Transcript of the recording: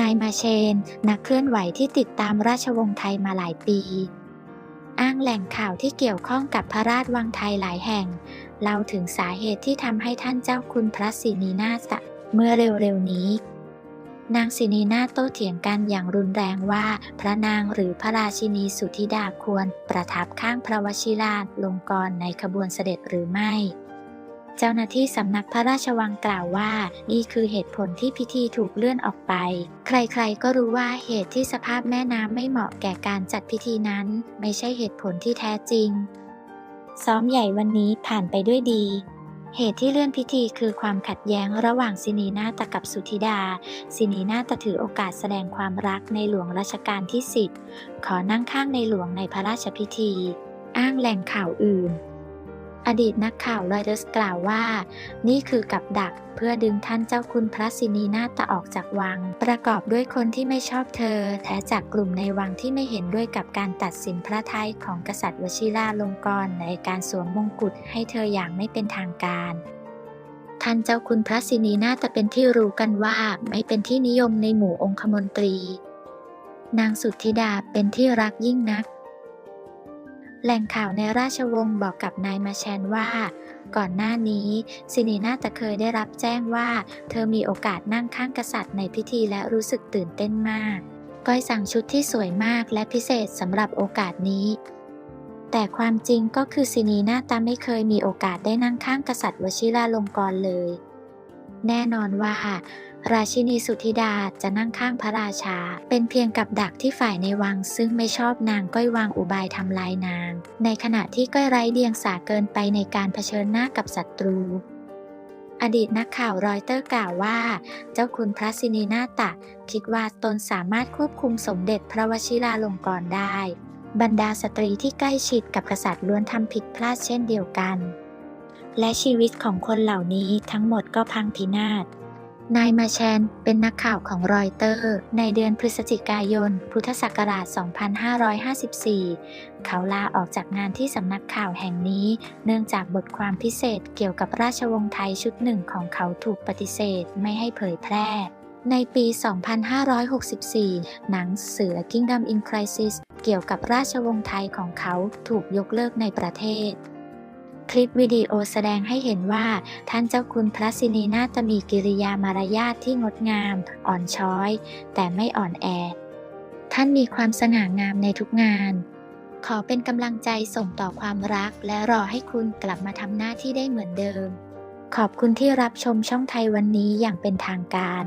นายมาเชน นักเคลื่อนไหวที่ติดตามราชวงศ์ไทยมาหลายปี อ้างแหล่งข่าวที่เกี่ยวข้องกับพระราชวังไทยหลายแห่งเล่าถึงสาเหตุที่ทำให้ท่านเจ้าคุณพระศรีนีนาถเมื่อเร็วๆนี้ นางสินีนาโต้เถียงกันอย่างรุนแรงว่า พระนางหรือพระราชินีสุธิดาควร ประทับข้างพระวชิราลงกรในขบวนเสด็จหรือไม่ เจ้าหน้าที่สำนักพระราชวังกล่าวว่า นี่คือเหตุผลที่พิธีถูกเลื่อนออกไป ใครๆก็รู้ว่าเหตุที่สภาพแม่น้ำไม่เหมาะแก่การจัดพิธีนั้น ไม่ใช่เหตุผลที่แท้จริง ซ้อมใหญ่วันนี้ผ่านไปด้วยดี เหตุที่เลื่อนพิธีคือความขัดแย้งระหว่างสินีนาฏกับสุธิดา สินีนาฏถือโอกาสแสดงความรักในหลวงรัชกาลที่ 10 ขอนั่งข้างในหลวงในพระราชพิธี อ้างแหล่งข่าวอื่น อดีตนักข่าวรอยเดอร์สกล่าวว่า นี่คือกับดักเพื่อดึงท่านเจ้าคุณพระสินีนาฏออกจากวัง ประกอบด้วยคนที่ไม่ชอบเธอแท้จากกลุ่มในวังที่ไม่เห็นด้วยกับการตัดสินพระทัยของกษัตริย์วชิราลงกรณ์ในการสวมมงกุฎให้เธออย่างไม่เป็นทางการท่านเจ้าคุณพระสินีนาฏเป็นที่รู้กันว่าไม่เป็นที่นิยมในหมู่องคมนตรี นางสุทธิดาเป็นที่รักยิ่งนัก แหล่งข่าวในราชวงศ์บอกกับนายมาแชนว่า ก่อนหน้านี้สินีนาฏเคยได้รับแจ้งว่า เธอมีโอกาสนั่งข้างกษัตริย์ในพิธีและรู้สึกตื่นเต้นมากก้อยสั่งชุดที่สวยมากและพิเศษสำหรับโอกาสนี้ แต่ความจริงก็คือสินีนาฏไม่เคยมีโอกาสได้นั่งข้างกษัตริย์วชิราลงกรณ์เลย แน่นอนว่า ราชินีสุธิดาจะนั่งข้างพระราชา เป็นเพียงกับดักที่ฝ่ายในวังซึ่งไม่ชอบนางก้อยวางอุบายทำลายนาง ในขณะที่ก้อยไร้เดียงสาเกินไปในการเผชิญหน้ากับศัตรู อดีตนักข่าวรอยเตอร์กล่าวว่า เจ้าคุณพระสินีนาตะ คิดว่าตนสามารถควบคุมสมเด็จพระวชิราลงกรณ์ได้ บรรดาสตรีที่ใกล้ชิดกับกษัตริย์ล้วนทำผิดพลาดเช่นเดียวกัน และชีวิตของคนเหล่านี้ทั้งหมดก็พังพินาศ นายมาแชนเป็นนักข่าวของรอยเตอร์ ในเดือนพฤศจิกายน พุทธศักราช 2554 เขาลาออกจากงานที่สำนักข่าวแห่งนี้ เนื่องจากบทความพิเศษเกี่ยวกับราชวงศ์ไทยชุดหนึ่งของเขาถูกปฏิเสธไม่ให้เผยแพร่ในปี 2564 หนังเสือ Kingdom in Crisis เกี่ยวกับราชวงศ์ไทยของเขาถูกยกเลิกในประเทศ คลิปวิดีโอแสดงให้เห็นว่า ท่านเจ้าคุณพระสินีนาฏมีกิริยามารยาทที่งดงาม อ่อนช้อย แต่ไม่อ่อนแอ ท่านมีความสง่างามในทุกงาน ขอเป็นกำลังใจส่งต่อความรัก และรอให้คุณกลับมาทำหน้าที่ได้เหมือนเดิม ขอบคุณที่รับชมช่องไทยวันนี้อย่างเป็นทางการ